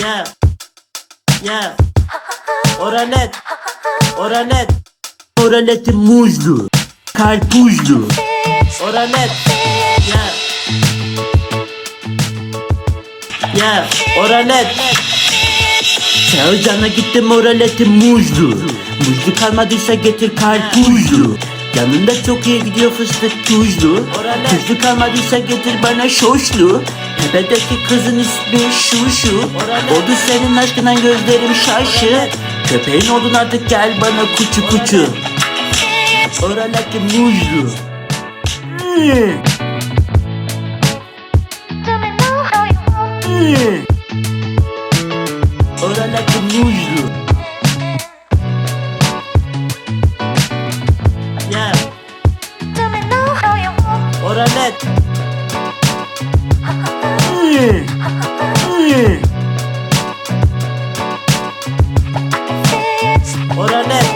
Yeah. Yeah. Oralet. Oralet. Oraletim muzlu. Karpuzlu. Oralet. Yeah. Yeah. Oralet. Çağırcana gittim oraletim muzlu. Muzlu kalmadıysa getir karpuzlu. Yanında çok iyi gidiyor fıstık tuzlu. Tuzlu kalmadıysa getir bana şoşlu. Bedeki kızın ismi şu şu. Oldu senin aşkından gözlerim şaşı. Köpeğin oldun artık gel bana kuçu kuçu. Oralaki muzlu Oralaki muzlu Yeah. Oralet What a.